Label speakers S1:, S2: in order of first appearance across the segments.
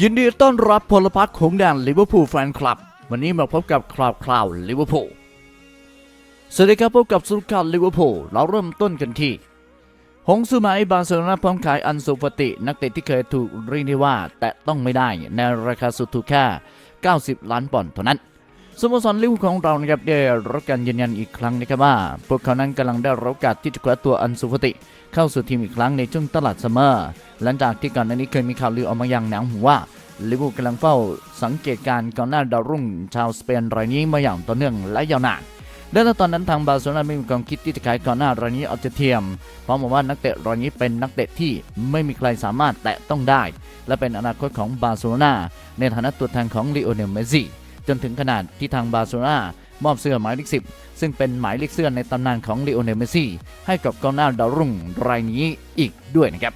S1: ยินดีต้อนรับพลพรรคของแดนลิเวอร์พูลแฟนคลับ วันนี้มาพบกับคราวคราวลิเวอร์พูลสวัสดีครับพบกับสุขาลิเวอร์พูลเราเริ่มต้นกันที่ หงสุมาอบาร์เซโลนาพร้อมขายอันซูฟติ นักเตะที่เคยถูกเรียกได้ว่า แต่ต้องไม่ได้ในราคาสุดถูกแค่ 90 ล้านปอนด์เท่านั้น สโมสรลิเวอร์พูลของเรานะครับได้รับการยืนยันอีกครั้งนะครับว่า พวกเขานั้นกำลังได้รับโอกาสที่จะคว้าตัวอันซูฟติ เข้าสู่ทีมอีกครั้งในช่วงตลาดซัมเมอร์หลังจากที่ก่อนหน้านี้เคยมีข่าวลือออกมาอย่างหนังหูว่าลิเวอร์พูลกำลังเฝ้าสังเกตการณ์กองหน้าดาวรุ่งชาวสเปนรายนี้มาอย่างต่อเนื่องและยาวนานและในตอนนั้นทางบาร์เซโลนาไม่มีความคิดที่จะขายกองหน้ารายนี้ออกจากทีมเพราะมองว่านักเตะรายนี้เป็นนักเตะที่ไม่มีใครสามารถแตะต้องได้ และเป็นอนาคตของบาร์เซโลนาในฐานะตัวแทนของลีโอเนลเมสซี่ จนถึงขนาดที่ทางบาร์เซโลนามอบเสื้อหมายเลขสิบซึ่งเป็นหมายเลขเสื้อในตำนานของลีโอเนลเมซี่ให้กับกองหน้าดาวรุ่งรายนี้อีกด้วยนะครับ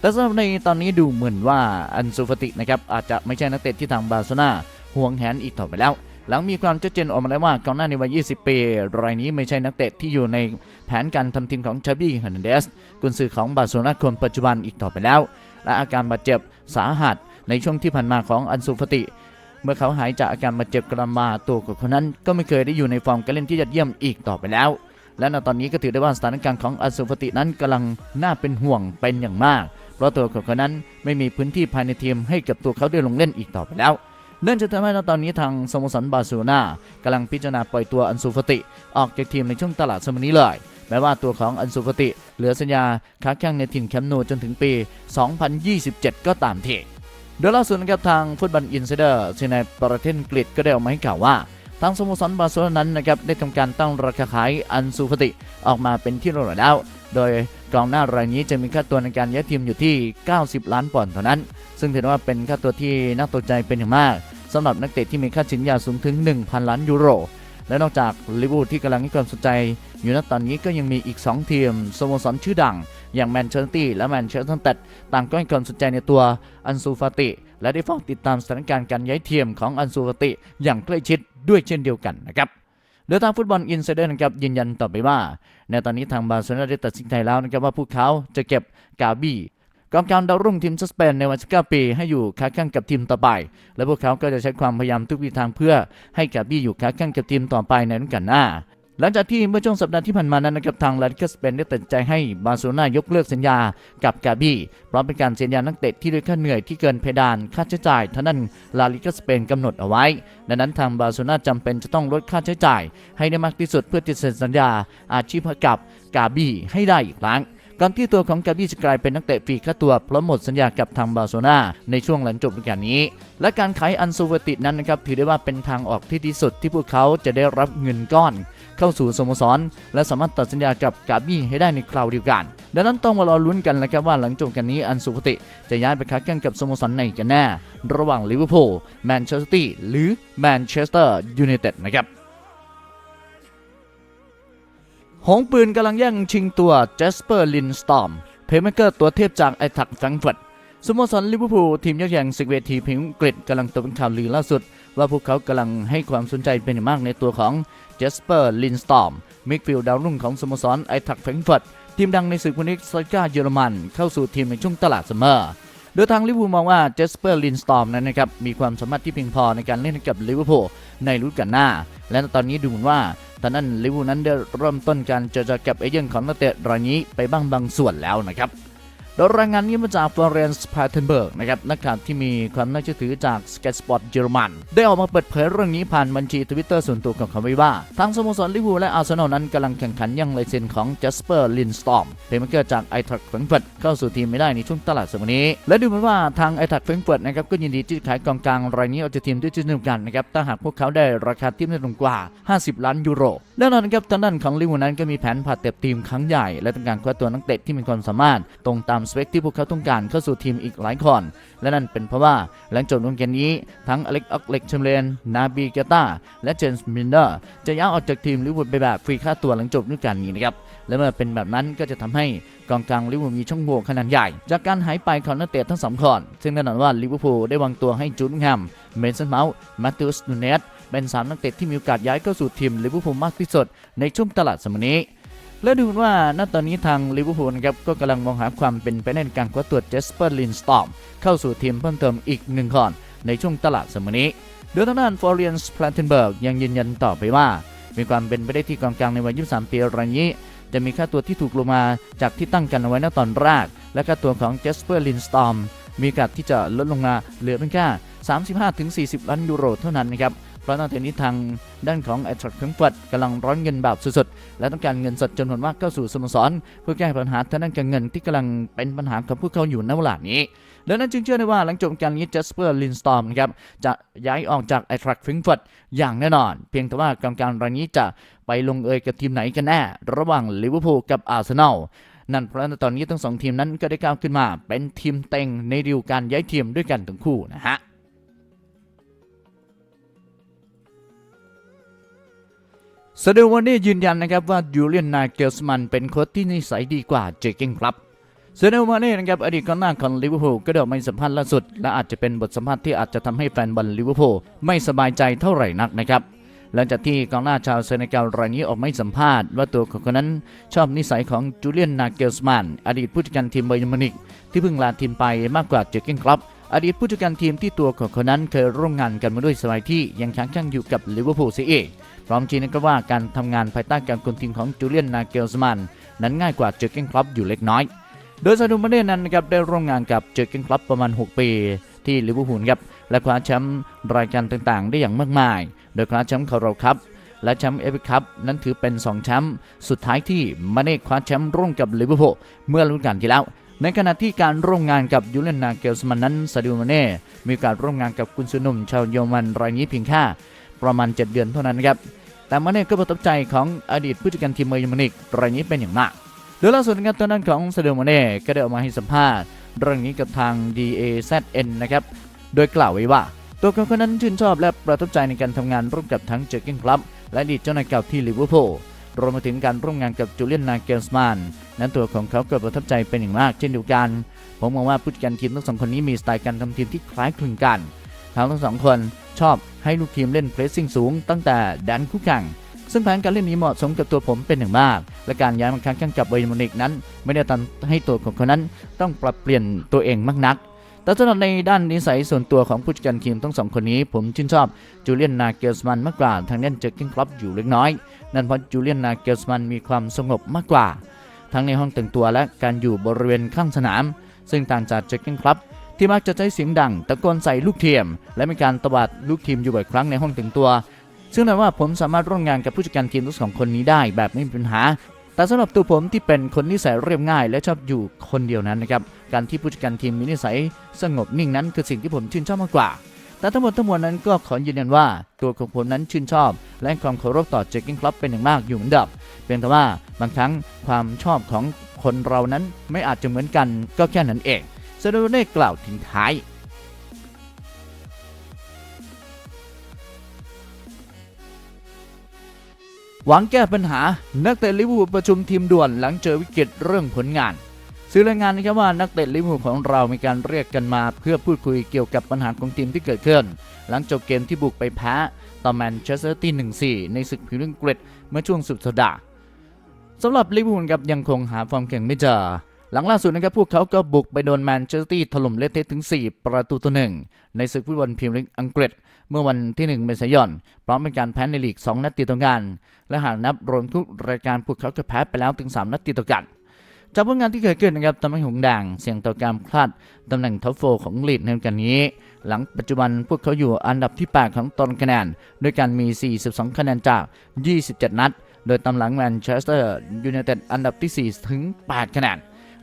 S1: แต่สำหรับในตอนนี้ดูเหมือนว่าอันซูฟตินะครับอาจจะไม่ใช่นักเตะที่ทางบาร์เซโลนาห่วงแหนอีกต่อไปแล้ว หลังมีความชัดเจนออกมาแล้วว่ากองหน้าในวัย 20 ปี รายนี้ไม่ใช่นักเตะที่อยู่ในแผนการทำทีมของชาบี้ฮันเดสกุนซือของบาร์เซโลนาคนปัจจุบันอีกต่อไปแล้ว และอาการบาดเจ็บสาหัสในช่วงที่ผ่านมาของอันซูฟติ เมื่อเขาหายจากอาการบาดเจ็บกลับมาตัวของคนนั้นก็ไม่เคยได้อยู่ในฟอร์มการเล่นที่ยอดเยี่ยมอีกต่อไปแล้ว และในตอนนี้ก็ถือได้ว่าสถานการณ์ของอันซูฟตินั้นกำลังน่าเป็นห่วงเป็นอย่างมาก เพราะตัวของเขานั้นไม่มีพื้นที่ภายในทีมให้กับตัวเขาได้ลงเล่นอีกต่อไปแล้วเนื่องจากทำให้ณตอนนี้ทางสโมสรบาร์เซโลนากำลังพิจารณาปล่อยตัวอันซูฟติ ออกจากทีมในช่วงตลาดสมนี้เลย แม้ว่าตัวของอันซูฟติ เหลือสัญญาค้าแข้งในถิ่นแคมป์นูจนถึงปี 2027 ก็ตามที โดยล่าสุดนะครับทางฟุตบอลอินไซเดอร์ซึ่งในประเทศอังกฤษก็ได้ออกมาให้ข่าวว่า ทางสโมสรบาร์เซโลนานั้นนะครับได้ทำการตั้งราคาขายอันซูฟติออกมาเป็นที่เรียบร้อยแล้ว โดยกองหน้ารายนี้จะมีค่าตัวในการย้ายทีมอยู่ที่ 90 ล้านปอนด์เท่านั้น ซึ่งถือว่าเป็นค่าตัวที่น่าตกใจเป็นอย่างมากสำหรับนักเตะที่มีค่าสินยาสูงถึง 1,000 ล้านยูโร และนอกจากลิเวอร์พูลที่กำลังให้ความสนใจ อยู่ณตอนนี้ก็ยังมีอีก 2 ทีมสโมสรชื่อดัง อย่างแมนเชสเตอร์ตี้และแมนเชสเตอร์ต็ดต่างก็ให้ความสนใจในตัวอันซูฟาติ และได้เฝ้าติดตามสถานการณ์การย้ายทีมของอันซูฟาติ อย่างใกล้ชิดด้วยเช่นเดียวกันนะครับโดยทางฟุตบอลอินไซเดอร์นะครับยืนยันต่อไปว่า ในตอนนี้ทางบาร์เซโลนาได้ตัดสินใจแล้วนะครับว่าพวกเขาจะเก็บกาบี้กองกลางดาวรุ่งทีมสเปนในวัย19ปีให้อยู่ค้าแข่งกับทีมต่อไป และพวกเขาก็จะใช้ความพยายามทุกวิถีทางเพื่อให้กาบี้อยู่ค้าแข่งกับทีมต่อไปในฤดูกาลหน้า หลังจากที่เมื่อช่วงสัปดาห์ที่ผ่านมานั้นนะครับทางลาลิกาสเปนได้ตัดใจให้บาร์เซโลนายกเลิกสัญญากับกาบี้เพราะเป็นการเซ็นสัญญานักเตะที่ด้วยค่าเหนื่อยที่เกินเพดานค่าใช้จ่ายท่านั้นลาลิกาสเปนกำหนดเอาไว้ ดังนั้นทางบาร์เซโลนาจำเป็นจะต้องลดค่าใช้จ่าย ให้ได้มากที่สุดเพื่อที่จะเซ็นสัญญาอาชีพกับกาบี้ให้ได้อีกครั้งก่อนที่ตัวของกาบี้จะกลายเป็นนักเตะฟรีค่าตัวเพราะหมดสัญญากับทางบาร์เซโลนาในช่วงหลังจบฤดูกาลนี้ และการขายอันซูเวตินั้นนะครับถือได้ว่าเป็นทางออกที่ดีสุดที่พวกเขาจะได้รับเงินก้อน เข้าสู่สโมสร และสามารถตัดสัญญากับกาบี้ให้ได้ในคราวเดียวกัน ดังนั้นต้องมารอลุ้นกันนะครับว่าหลังจบกันนี้อันซูเวติจะย้ายไปค้าแข่งกับสโมสรไหนกันแน่ ระหว่างลิเวอร์พูลแมนเชสเตอร์ซิตี้หรือแมนเชสเตอร์ยูไนเต็ดนะครับหงปืนกำลังแย่งชิงตัวเจสเปอร์ลินสตอมเพย์เมเกอร์ตัวเทพจากไอทักแฟรงก์เฟิร์ตสโมสรลิเวอร์พูลทีมยอดเยี่ยมศึกเวทีพิมพ์อังกฤษกำลังตกเป็นข่าวลือล่าสุด ว่าพวกเขากำลังให้ความสนใจเป็นอย่างมากในตัวของเจสเปอร์ลินสตอมมิดฟิลด์ดาวรุ่งของสโมสรไอทักแฟรงเฟิร์ตทีมดังในศึกวันนี้ซก้าเยอรมัน เข้าสู่ทีมในช่วงตลาดซัมเมอร์โดยทางลิเวอร์พูลมองว่าเจสเปอร์ลินสตอมนั้นนะครับมีความสามารถที่เพียงพอในการเล่นกับลิเวอร์พูลในฤดูกาลหน้า และตอนนี้ดูเหมือนว่าตอนนั้นลิเวอร์พูลนั้นได้เริ่มต้นการเจรจากับเอเย่นของนักเตะรายนี้ไปบ้างบางส่วนแล้วนะครับ โดยรายงานนี้มาจากฟลอเรนซ์พาเทนเบิร์กนะครับนักข่าวที่มีความน่าเชื่อถือจากสเก็ตสปอร์ตเยอรมัน ได้ออกมาเปิดเผยเรื่องนี้ผ่านบัญชีทวิตเตอร์ส่วนตัวของเขาไว้ว่า ทางสโมสรลิเวอร์พูลและอาร์เซนอลนั้นกำลังแข่งขันยังลายเซ็นของเจสเปอร์ลินสตอมเพลย์เมเกอร์จากไอทักแฟรงเฟิร์ตเข้าสู่ทีมไม่ได้ในช่วงตลาดสัปดาห์นี้ และดูเหมือนว่าทางไอทักแฟรงเฟิร์ตนะครับก็ยินดีที่จะขายกองกลางรายนี้ออกจากทีมด้วยเช่นเดียวกันนะครับถ้าหากพวกเขาได้ราคาที่ไม่ต่ำกว่า 50 ล้านยูโรแน่นอนครับทางด้านของลิเวอร์พูลนั้นก็มีแผนผ่าเต็บทีมครั้งใหญ่และต้องการคว้าตัวนักเตะที่มีความสามารถตรงตามสเปคที่พวกเขาต้องการเข้าสู่ทีมอีกหลายคน และนั่นเป็นเพราะว่าหลังจบฤดูกาลนี้ทั้งอเล็กออกเล็กเชมเลน นาบีเกต้าและเจนส์มินเดอร์จะย้ายออกจากทีมลิเวอร์พูลไปแบบฟรีค่าตัวหลังจบฤดูกาลนี้นะครับและเมื่อเป็นแบบนั้นก็จะทำให้กองกลางลิเวอร์พูลมีช่องโหว่ขนาดใหญ่ จากการหายไปของนักเตะทั้งสองคนซึ่งแน่นอนว่าลิเวอร์พูลได้วางตัวให้จูดแฮมเมนสันเมาส์มาติอุสนูเนสเป็นสามนักเตะที่มีโอกาสย้ายเข้าสู่ทีมลิเวอร์พูลมากที่สุดในช่วงตลาดสมัยนี้ และดูว่าณตอนนี้ทางลิเวอร์พูลครับก็กำลังมองหาความเป็นไปได้ในการคว้าตัวเจสเปอร์ลินสตอมเข้าสู่ทีมเพิ่มเติมอีกหนึ่งคนในช่วงตลาดสมนี้โดยทางด้านฟอร์เรียนสพลนเทนเบิร์กยังยืนยันต่อไปว่า มีความเป็นไปได้ที่กองกลางในวัย 23 ปีรายนี้ จะมีค่าตัวที่ถูกลงมาจากที่ตั้งกันเอาไว้ในตอนแรก และค่าตัวของเจสเปอร์ลินสตอมมีโอกาสที่จะลดลงมาเหลือเพียงแค่35-40 ล้านยูโรเท่านั้นนะครับ เพราะตอนนี้ทางด้านของไอทรัคเครื่องฟัดกำลังร้อนเงินแบบสุดๆ และต้องการเงินสดจำนวนมากเข้าสู่สโมสร เพื่อแก้ปัญหาทางด้านการเงินที่กำลังเป็นปัญหาของพวกเขาอยู่ในเวลานี้ดังนั้นจึงเชื่อได้ว่าหลังจบการนี้เจสเปอร์ลินสตอมนะครับจะย้ายออกจากไอทรัคฟิงฟัดอย่างแน่นอน เพียงแต่ว่ากรรมการรายนี้จะไปลงเอยกับทีมไหนกันแน่ระหว่างลิเวอร์พูลกับอาร์เซนอลนั่นเพราะในตอนนี้ทั้งสองทีมนั้นก็ได้ก้าวขึ้นมา เป็นทีมเต็งในดีลการย้ายทีมด้วยกันทั้งคู่นะฮะ สเดวันนี้ยืนยันนะครับว่ายูเลียนนาเกลสมันเป็นโค้ชที่นิสัยดีกว่าเจเกนครับเซเดวานนี่นะครับอดีตกองหน้าของลิเวอร์พูลก็ได้ออกมาสัมภาษณ์ล่าสุด และอาจจะเป็นบทสัมภาษณ์ที่อาจจะทำให้แฟนบอลลิเวอร์พูลไม่สบายใจเท่าไหร่นักนะครับหลังจากที่กองหน้าชาวเซเนกัลรายนี้ออกไมาให้สัมภาษณ์ว่าตัวของเขานั้นชอบนิสัยของจูเลียนนาเกลสมันอดีตผู้จัดการทีมไบย์นมนิกที่เพิ่งลาทีมไปมากกว่าเจเกนครับอดีตผู้จัดการทีมที่ตัวของเขานั้นเคยร่วมงานกันมาด้วยสมัยที่ยังค้างช่างอยู่กับลิเวอร์พูลเสียเอง พร้อมชี้นะครับว่าการทำงานภายใต้การคุมทีมของจูเลียนนาเกลสมันนั้นง่ายกว่าเจอร์เกนคลับอยู่เล็กน้อย โดยซาดูมาเน่นั้นนะครับได้ร่วมงานกับเจอร์เกนคลับประมาณ 6 ปี ที่ลิเวอร์พูลครับและคว้าแชมป์รายการต่างๆ ได้อย่างมากมาย โดยคว้าแชมป์คาราคัพและแชมป์เอฟคัพนั้นถือเป็น 2 แชมป์สุดท้ายที่มาเน่คว้าแชมป์ร่วมกับลิเวอร์พูลเมื่อฤดูกาลที่แล้ว ในขณะที่การร่วมงานกับยูเลนนาเกลสมันนั้นซาดิโมาเน่ มีการร่วมงานกับกุนซือหนุ่มชาวเยอรมันรายนี้เพียงแค่ประมาณ 7 เดือนเท่านั้นนะครับ แต่มาเน่ก็ประทับใจของอดีตผู้จัดการทีมเมย์ยอรมนิกรายนี้เป็นอย่างมากโดยล่าสุดนะครับตัวนั้นของซาดิโอมาเน่ก็ได้ออกมาให้สัมภาษณ์ เรื่องนี้กับทาง DAZN นะครับ โดยกล่าวไว้ว่า ตัวเขาคนนั้นชื่นชอบและประทับใจในการทำงานร่วมกับทั้งเจอร์เกนคลับ และอดีตเจ้านายเก่าที่ลิเวอร์พูลรวมไปถึงการร่วมงานกับจูเลียนนาเกลสมานนั้นตัวของเขาก็ประทับใจเป็นอย่างมากเช่นเดียวกัน ผมมองว่าผู้จัดการทีมทั้งสองคนนี้มีสไตล์การทำทีมที่คล้ายคลึงกัน ทั้งทั้งสองคนชอบให้ลูกทีมเล่นเพรสซิ่งสูงตั้งแต่ดันคู่แข่งซึ่งแผนการเล่นนี้เหมาะสมกับตัวผมเป็นอย่างมาก และการย้ายมาค้งแข่งกับเบย์มูนิกนั้น ไม่ได้ทำให้ตัวของเขานั้นต้องปรับเปลี่ยนตัวเองมากนัก แต่สำหรับในด้านนิสัยส่วนตัวของผู้จัดการทีมทั้งสองคนนี้ ผมชื่นชอบจูเลียนนาเกลสมันมากกว่าทางด้านเจอกินคลับอยู่เล็กน้อย นั่นเพราะจูเลียนนาเกลสมันมีความสงบมากกว่า ทั้งในห้องแต่งตัวและการอยู่บริเวณข้างสนาม ซึ่งต่างจากเจอกินคลับ ที่มักจะใช้เสียงดังตะโกนใส่ลูกทีม และมีการตวาดลูกทีมอยู่บ่อยครั้งในห้องแต่งตัว ซึ่งนั่นว่าผมสามารถร่วมงานกับผู้จัดการทีมทั้งสองคนนี้ได้แบบไม่มีปัญหา แต่สำหรับตัวผมที่เป็นคนนิสัยเรียบง่าย และชอบอยู่คนเดียวนั้นนะครับการที่ผู้จัดการทีมมีนิสัยสงบนิ่งนั้นคือสิ่งที่ผมชื่นชอบมากกว่าแต่ทั้งหมดทั้งมวลนั้นก็ขอยืนยันว่า ตัวของผมนั้นชื่นชอบ และให้ความเคารพต่อเจคกิ้งคลับเป็นอย่างมากอยู่เหมือนเดิมเพียงแต่ว่าบางครั้งความชอบของคนเรานั้นไม่อาจจะเหมือนกันก็แค่นั้นเอง เซโดเน่กล่าวทิ้งท้ายหวังแก้ปัญหา นักเตะลิเวอร์พูลประชุมทีมด่วนหลังเจอวิกฤตเรื่องผลงาน สื่อรายงานนะครับว่านักเตะลิเวอร์พูลของเรามีการเรียกกันมา เพื่อพูดคุยเกี่ยวกับปัญหาของทีมที่เกิดขึ้น หลังจบเกมที่บุกไปแพ้ต่อแมนเชสเตอร์ตี้1-4 ในศึกพรีเมียร์ลีกเมื่อช่วงสุดสัปดาห์สำหรับลิเวอร์พูลครับยังคงหาฟอร์มแข่งไม่เจอ หลังล่าสุดนะครับพวกเขาก็บุกไปโดนแมนเชสเตอร์ถล่มเลเทะถึง 4 ประตูต่อหนึ่งในศึกฟุตบอลพรีเมียร์ลีกอังกฤษ เมื่อวันที่ 1 เมษายน พร้อมเป็นการแพ้ในลีก 2 นัดติดต่อกัน และหากนับรวมทุกรายการพวกเขาก็แพ้ไปแล้วถึง 3 นัดติดต่อกันจากผลงานที่เกิดขึ้นนะครับทำให้หงส์แดงเสี่ยงต่อการพลาดตำแหน่งท็อปโฟของลีกในวันนี้ หลังปัจจุบันพวกเขาอยู่อันดับที่ 8 ของตารางคะแนน ด้วยการมี 42 คะแนนจาก 27 นัด โดยตามหลังแมนเชสเตอร์ยูไนเต็ดอันดับที่ 4 ถึง 8 คะแนน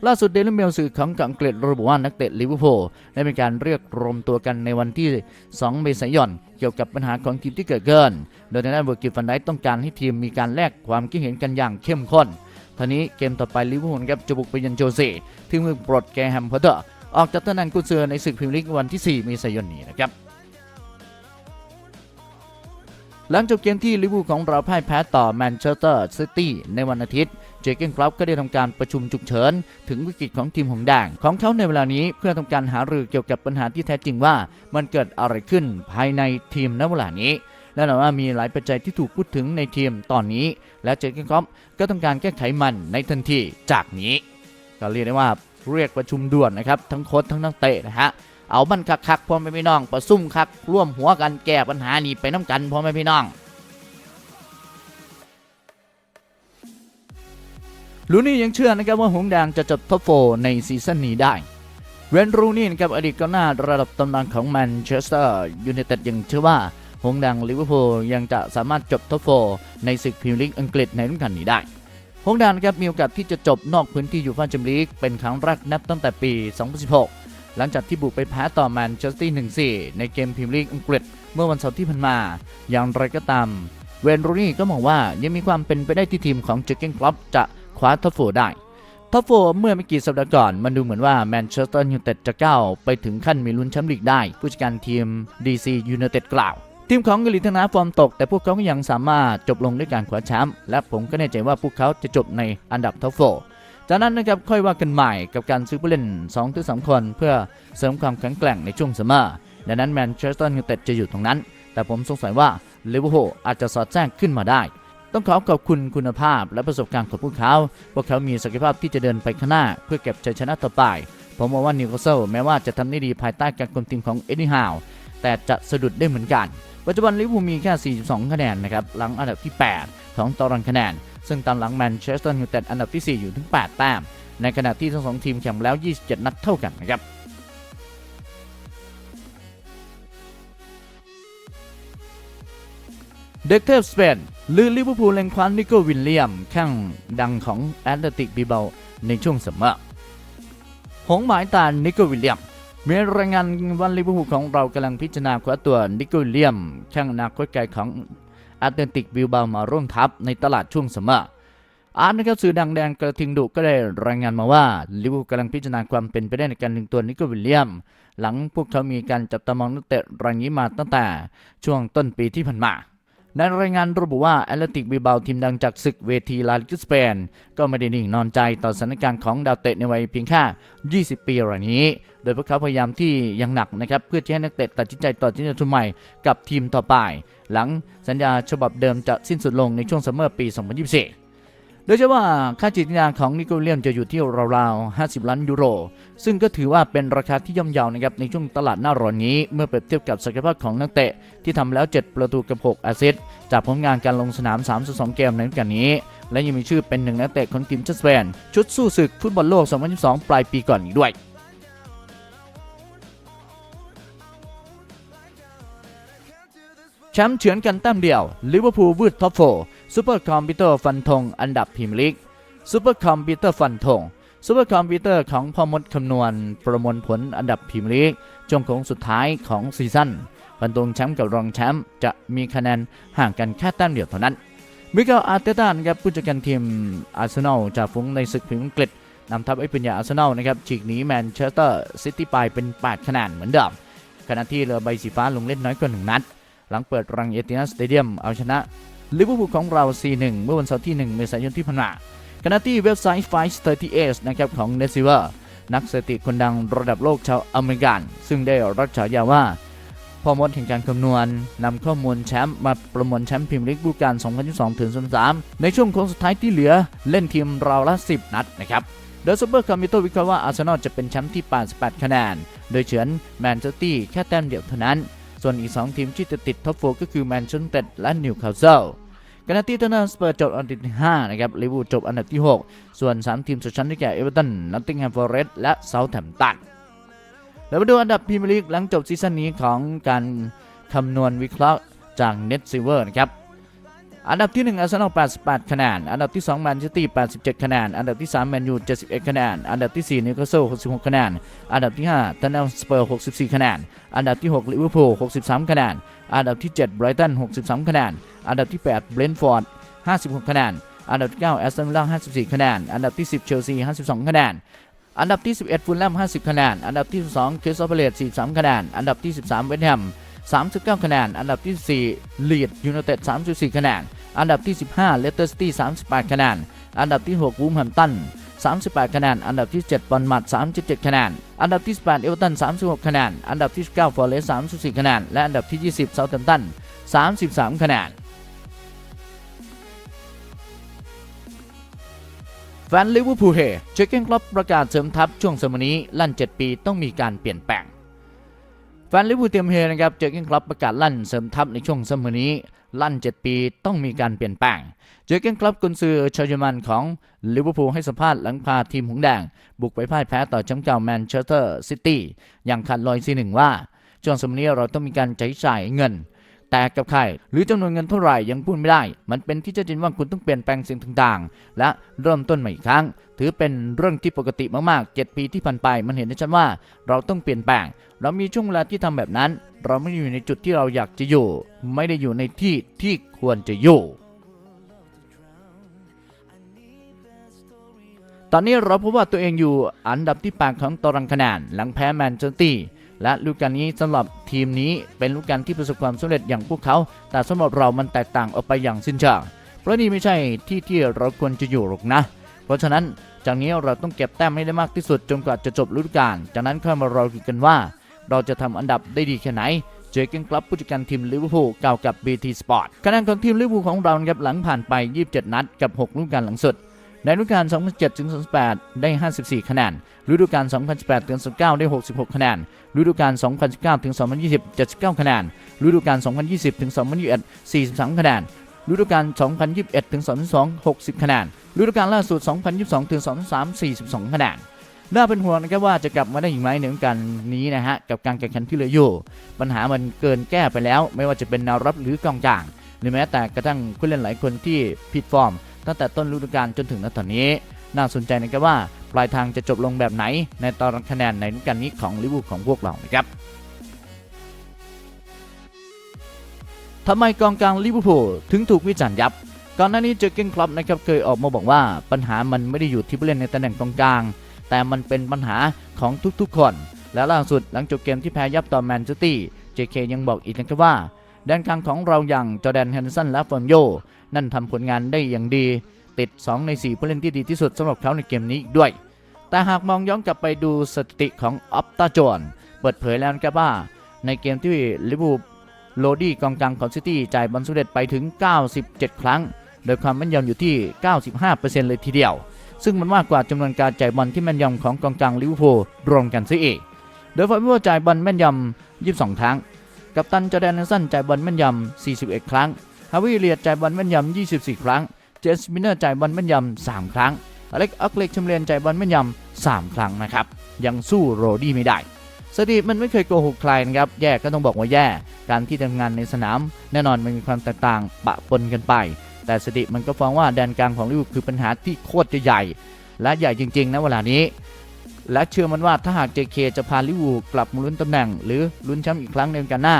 S1: ล่าสุดเดลิเมลสื่อของอังกฤษระบุว่านักเตะลิเวอร์พูลได้มีการเรียกรวมตัวกันในวันที่ 2 เมษายนเกี่ยวกับปัญหาของทีมที่เกิดขึ้น โดยทางด้านเวอร์กิฟฟันไดต้องการให้ทีมมีการแลกความคิดเห็นกันอย่างเข้มข้นท่านี้เกมต่อไปลิเวอร์พูลครับจะบุกไปยันโจเซ่ที่เมืองปลดแกแฮมพอตเตอร์ออกจากตำแหน่งกุญซือในศึกพรีเมียร์ลีกวันที่ 4 เมษายนนี้นะครับหลังจบเกมที่ลิเวอร์พูลของเราพ่ายแพ้ต่อแมนเชสเตอร์ซิตี้ในวันอาทิตย์ เจเกนคลับก็ได้ทำการประชุมฉุกเฉิน ถึงวิกฤตของทีมหงส์แดงของเขาในเวลานี้เพื่อทำการหารือเกี่ยวกับปัญหาที่แท้จริงว่า มันเกิดอะไรขึ้นภายในทีมณเวลานี้และนอนว่ามีหลายปัจจัยที่ถูกพูดถึงในทีมตอนนี้ และเจเกนคล็อปก็ต้องการแก้ไขมันในทันทีจากนี้ก็เรียกได้ว่าเรียกประชุมด่วนนะครับทั้งโค้ชทั้งนักเตะนะฮะเอามันคักๆพ่อแม่พี่น้องประซุ่มคักร่วมหัวกันแก้ปัญหานี้ไปน้ำกันพ่อแม่พี่น้อง ลูนี่ยังเชื่อนะครับว่าหงส์แดงจะจบท็อปโฟร์ในซีซั่นนี้ได้ เวนรูนี่นะครับอดีตกองหน้าระดับตำนานของแมนเชสเตอร์ยูไนเต็ดยังเชื่อว่าหงส์แดงลิเวอร์พูลยังจะสามารถจบท็อปโฟร์ในศึกพรีเมียร์ลีกอังกฤษในฤดูกาลนี้ได้หงส์แดงนะครับมีโอกาสที่จะจบนอกพื้นที่ยูฟ่าแชมเปี้ยนลีกเป็นครั้งแรกนับตั้งแต่ปี 2016 หลังจากที่บุกไปแพ้ต่อแมนเชสเตอร์1-4 ในเกมพรีเมียร์ลีกอังกฤษเมื่อวันเสาร์ที่ผ่านมา อย่างไรก็ตามเวนรูนี่ก็มองว่ายังมีความเป็นไปได้ที่ทีมของเจอเกนคลับจะ คว้าท็อปโฟร์ได้ท็อปโฟร์เมื่อไม่กี่สัปดาห์ก่อน มันดูเหมือนว่าแมนเชสเตอร์ยูไนเต็ดจะก้าวไปถึงขั้นมีลุ้นแชมป์ลีกได้ ผู้จัดการทีม DC United กล่าว ทีมของเกาหลีใต้นะฟอร์มตก แต่พวกเขาก็ยังสามารถจบลงด้วยการคว้าแชมป์และผมก็แน่ใจว่าพวกเขาจะจบในอันดับท็อปโฟร์จากนั้นนะครับค่อยว่ากันใหม่กับการซื้อผู้เล่น2ถึง3คนเพื่อเสริมความแข็งแกร่งในช่วงซัมเมอร์ดังนั้นแมนเชสเตอร์ยูไนเต็ดจะอยู่ตรงนั้น แต่ผมสงสัยว่าลิเวอร์พูลอาจจะสอดแทรกขึ้นมาได้ ต้องขอขอบคุณคุณภาพและประสบการณ์ของพวกเขา พวกเขามีศักยภาพที่จะเดินไปข้างหน้า เพื่อเก็บชัยชนะต่อไป ผมมองว่านิวคาสเซิลแม้ว่าจะทำได้ดีภายใต้การคุมทีมของเอ็ดดี้ฮาวแต่จะสะดุดได้เหมือนกัน ปัจจุบันลิเวอร์พูลมีแค่ 42 คะแนนนะครับ หลังอันดับที่ 8 ของตารางคะแนน ซึ่งตามหลังแมนเชสเตอร์ยูไนเต็ดอันดับที่ 4 อยู่ถึง 8 แต้ม ในขณะที่ทั้งสองทีมแข่งแล้ว 27 นัดเท่ากันนะครับเด็กเทพสเปน ลือลิเวอร์พูลเลงคว้านิโก้วิลเลียมแข้งดังของแอตเลติกบิเบาในช่วงซัมอหงหมายตานิโก้วิลเลียมมีรายงานวันลิเวอร์พูลของเรากำลังพิจารณาคว้าตัวนิโก้วิลเลียมแข้งนาคตไกลของแอตเลติกบิเบามาร่วมทัพในตลาดช่วงซัมออาร์ตนะครับสื่อดังแดงกระทิงดุก็ได้รายงานมาว่าลิเวอร์พูลกำลังพิจารณาความเป็นไปได้ในการดึงตัวนิโกวิลเลียม หลังพวกเขามีการจับตามองนักเตะรายนี้มาตั้งแต่ช่วงต้นปีที่ผ่านมา ในรายงานระบุว่าแอตเลติกบิลบาทีมดังจากศึกเวทีลาลิกสเปน ก็ไม่ได้นิ่งนอนใจต่อสถานการณ์ของดาวเตะในวัยเพียงแค่ 20 ปีรายนี้ โดยพวกเขาพยายามที่ยังหนักนะครับ เพื่อที่ให้นักเตะตัดสินใจต่อที่จะทุนใหม่กับทีมต่อไป หลังสัญญาฉบับเดิมจะสิ้นสุดลงในช่วงซัมเมอร์ปี 2024 โดยเฉพาะว่าค่าจิตวิญญาณของนิโคลเลียมจะอยู่ที่ราวๆ 50 ล้านยูโร ซึ่งก็ถือว่าเป็นราคาที่ย่อมเยาวนะครับในช่วงตลาดหน้าร้อนนี้เมื่อเปรียบเทียบกับศักยภาพของนักเตะ ที่ทำแล้ว 7 ประตูกับ6แอสซิสต์จากผลงานการลงสนาม 32 เกมในฤดูกาลนี้ และยังมีชื่อเป็นหนึ่งนักเตะของทีมชาติสเปนชุดสู้ศึกฟุตบอลโลก 2022 ปลายปีก่อนอีกด้วยแชมป์เฉือนกันแต้มเดียวลิเวอร์พูลวืดท็อปโฟ ซูเปอร์คอมพิวเตอร์ฟันธงอันดับพรีเมียร์ลีกซูเปอร์คอมพิวเตอร์ฟันธงซูเปอร์คอมพิวเตอร์ของพ่อมดคำนวณ ประมวลผลอันดับพรีเมียร์ลีกช่วงโค้งสุดท้ายของซีซั่นฟันธงแชมป์กับรองแชมป์จะมีคะแนนห่างกันแค่แต้มเดียวเท่านั้นมิเกลอาร์เตต้านะครับผู้จัดการทีมอาร์เซนอลจากฝูงในศึกพรีเมียร์อังกฤษนำทัพไอ้ปัญญาอาร์เซนอลนะครับฉีกหนีแมนเชสเตอร์ซิตี้ไปเป็น 8 คะแนนเหมือนเดิมขณะที่เรือใบสีฟ้าลงเล่นน้อยกว่าหนึ่งนัด หลังเปิดรังเอตินัสสเตเดียมเอาชนะ ลิเวอร์พูลของเรา 4-1 เมื่อวันเสาร์ที่ 1 เมษายนที่ผ่านมาขณะที่เว็บไซต์ Fight 38นะครับของเนซิเวอร์นักสถิติคนดังระดับโลกชาวอเมริกัน ซึ่งได้รับฉายาว่าพ่อมดแห่งการคำนวณนำข้อมูลแชมป์มาประมวลแชมป์พรีเมียร์ลีกฤดูกาล2022ถึง2023ในช่วงโค้งสุดท้ายที่เหลือเล่นทีมราวละ 10 นัดนะครับโดยซูเปอร์คอมพิวเตอร์วิเคราะห์ว่าอาร์เซนอลจะเป็นแชมป์ที่ 88 คะแนน โดยเฉือนแมนเชสเตอร์แค่แต้มเดียวเท่านั้น ส่วนอีก 2 ทีมที่จะติดท็อปโฟก็คือแมนเชสเตอร์และนิวคาสเซิลขณะที่เทนนัสเปิดจบอันดับที่5นะครับลิเวอร์พูลจบอันดับที่ 6 ส่วน 3 ทีมสุดชั้นได้แก่เอเวอร์ตันนอตติงแฮมฟอร์เรสต์และเซาท์แฮมป์ตันแล้วมาดูอันดับพรีเมียร์ลีกหลังจบซีซั่นนี้ของการคำนวณวิเคราะห์จากเน็ตซิเวอร์นะครับ อันดับที่1อาร์เซนอล88 คะแนน อันดับที่2แมนเชสเตอร์87 คะแนน อันดับที่3แมนยู 71 คะแนน อันดับที่4นิวคาสเซิล 66 คะแนน อันดับที่5ทันเนลสเปอร์ 64 คะแนน อันดับที่6ลิเวอร์พูล 63 คะแนน อันดับที่7ไบรตัน 63 คะแนน อันดับที่8เบรนท์ฟอร์ด 56 คะแนน อันดับที่9แอสตันวิลล่า 54 คะแนน อันดับที่ 10 เชลซี 52 คะแนนอันดับที่ 11ฟูลแลม 50 คะแนน อันดับที่ 12คริสตัลพาเลต43 คะแนน อันดับที่ 13 เวสต์แฮม 39 คะแนน อันดับที่ 4 ลีดยูไนเต็ด 34 คะแนน อันดับที่ 15 เลสเตอร์ซิตี้ 38 คะแนน อันดับที่ 6 วูมแฮมตัน 38 คะแนน อันดับที่ 7 บอลมัด 37 คะแนน อันดับที่ 18 เอเวอร์ตัน 36 คะแนน อันดับที่ 19 ฟอร์เรสต์34 คะแนน และอันดับที่ 20 เซาท์แฮมป์ตัน 33 คะแนน แฟนลิเวอร์พูลเฮเจอเกนคลับประกาศเสริมทัพช่วงสมัยนี้ลั่น 7 ปีต้องมีการเปลี่ยนแปลง แฟนลิเวอร์พูลเตรียมเฮนะครับเจอกิ้งคลับประกาศลั่นเสริมทัพในช่วงสมัยนี้ ลั่น 7 ปีต้องมีการเปลี่ยนแปลง เจอกิ้งคลับกุนซือชาวเยอรมันของลิเวอร์พูลให้สัมภาษณ์หลังพาทีมหงแดง บุกไปพ่ายแพ้ต่อแชมป์เก่าแมนเชสเตอร์ซิตี้อย่างขาดลอยซีหนึ่งว่าช่วงสมัยนี้เราต้องมีการใช้จ่ายเงิน แต่กับใคร หรือจำนวนเงินเท่าไหร่ยังพูดไม่ได้ มันเป็นที่ชัดเจนว่าคุณต้องเปลี่ยนแปลงสิ่งต่างๆ และเริ่มต้นใหม่อีกครั้ง ถือเป็นเรื่องที่ปกติมากๆ 7 ปีที่ผ่านไป มันเห็นได้ชัดว่าเราต้องเปลี่ยนแปลง เรามีช่วงเวลาที่ทำแบบนั้น เราไม่ได้อยู่ในจุดที่เราอยากจะอยู่ ไม่ได้อยู่ในที่ที่ควรจะอยู่ตอนนี้เราพบว่าตัวเองอยู่อันดับที่8ของตารางคะแนนหลังแพ้แมนเชสเตอร์ และฤดูกาลนี้สำหรับทีมนี้เป็นฤดูกาลที่ประสบความสำเร็จอย่างพวกเขา แต่สำหรับเรามันแตกต่างออกไปอย่างสิ้นเชิงเพราะนี่ไม่ใช่ที่ที่เราควรจะอยู่หรอกนะ เพราะฉะนั้นจากนี้เราต้องเก็บแต้มให้ได้มากที่สุดจนกว่าจะจบฤดูกาลจากนั้นค่อยมารอดูกันว่า เราจะทำอันดับได้ดีแค่ไหนเจอเกนคลับผู้จัดการทีมลิเวอร์พูลกล่าวกับ BT Sport คะแนนของทีมลิเวอร์พูลของเรานะครับหลังผ่านไป 27 นัดกับ6ฤดูกาลหลังสุด ในฤดูกาล 2007ถึง2008 ได้ 54 คะแนน ฤดูกาล 2018ถึง2019 ได้ 66 คะแนน ฤดูกาล 2019ถึง2020 79 คะแนน ฤดูกาล 2020ถึง2021 43 คะแนน ฤดูกาล 2021ถึง2022 60 คะแนน ฤดูกาลล่าสุด 2022ถึง2023 42 คะแนนน่าเป็นห่วงนะครับว่าจะกลับมาได้อีกไหมในฤดูกาลนี้นะฮะกับการแข่งขันที่เหลืออยู่ ปัญหามันเกินแก้ไปแล้ว ไม่ว่าจะเป็นแนวรับหรือกองกลาง หรือแม้แต่กระทั่งผู้เล่นหลายคนที่ผิดฟอร์ม ตั้งแต่ต้นฤดูกาลจนถึงณตอนนี้ น่าสนใจนะครับว่าปลายทางจะจบลงแบบไหน ในตารางคะแนนในฤดูกาลนี้ของลิเวอร์พูลของพวกเรานะครับทำไมกองกลางลิเวอร์พูลถึงถูกวิจารณ์ยับ ก่อนหน้านี้เจอเก้นคลับนะครับเคยออกมาบอกว่าปัญหามันไม่ได้อยู่ที่ผู้เล่นในตำแหน่งกองกลาง แต่มันเป็นปัญหาของทุกๆคน และล่าสุดหลังจบเกมที่แพ้ยับต่อแมนเชสเตอร์เจเคยังบอกอีกนะครับว่าแดนกลางของเราอย่างจอแดนแฮนเดอร์สันและฟอนโย นั่นทำผลงานได้อย่างดี ติด 2 ใน 4 ผู้เล่นที่ดีที่สุดสำหรับเขาในเกมนี้อีกด้วย แต่หากมองย้อนกลับไปดูสถิติของออปตาจอนเปิดเผยแล้วนะครับว่าในเกมที่ลิเวอร์พูโลดี้กองกลางของซิตี้จ่ายบอลสำเร็จไปถึง 97 ครั้ง โดยความแม่นยำอยู่ที่ 95%เลยทีเดียว ซึ่งมันมากกว่าจำนวนการจ่ายบอลที่แม่นยำของกองกลางลิเวอร์พูลรวมกันซะอีกโดยฟอร์มิโอจ่ายบอลแม่นยำ 22 ครั้ง กัปตันจอร์แดนเนสันจ่ายบอลแม่นยำ 41 ครั้ง ฮาวิเลียดจ่ายบอลแม่นยำ 24 ครั้ง เจสมินเนอร์จ่ายบอลแม่นยำ 3 ครั้ง อเล็กอักเล็กชมเลียนจ่ายบอลแม่นยำ 3 ครั้งนะครับ ยังสู้โรดี้ไม่ได้สถิติมันไม่เคยโกหกใครนะครับ แย่ก็ต้องบอกว่าแย่ การที่ทำงานในสนาม แน่นอนมันมีความแตกต่างปะปนกันไป แต่สถิติมันก็ฟ้องว่าแดนกลางของลิเวอร์พูลคือปัญหาที่โคตรจะใหญ่ และใหญ่จริงๆนะเวลานี้ และเชื่อมันว่าถ้าหาก JK จะพาลิเวอร์พูลกลับมาลุ้นตำแหน่ง หรือลุ้นแชมป์อีกครั้งในฤดูกาลหน้า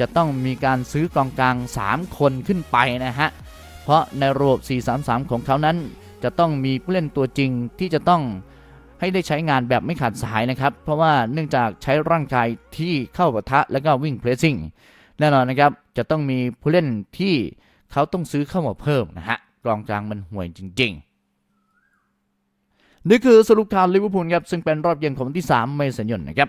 S1: จะต้องมีการซื้อกองกลาง 3 คนขึ้นไปนะฮะ เพราะในระบบ 4-3-3 ของเขานั้น จะต้องมีผู้เล่นตัวจริงที่จะต้องให้ได้ใช้งานแบบไม่ขาดสายนะครับ เพราะว่าเนื่องจากใช้ร่างกายที่เข้าปะทะและก็วิ่งเพรสซิ่งแน่นอนนะครับ จะต้องมีผู้เล่นที่เขาต้องซื้อเข้ามาเพิ่มนะฮะกองกลางมันห่วยจริง ๆนี่คือสรุปข่าวลิเวอร์พูลครับ ซึ่งเป็นรอบเย็นของวันที่ 3 เมษายนนะครับ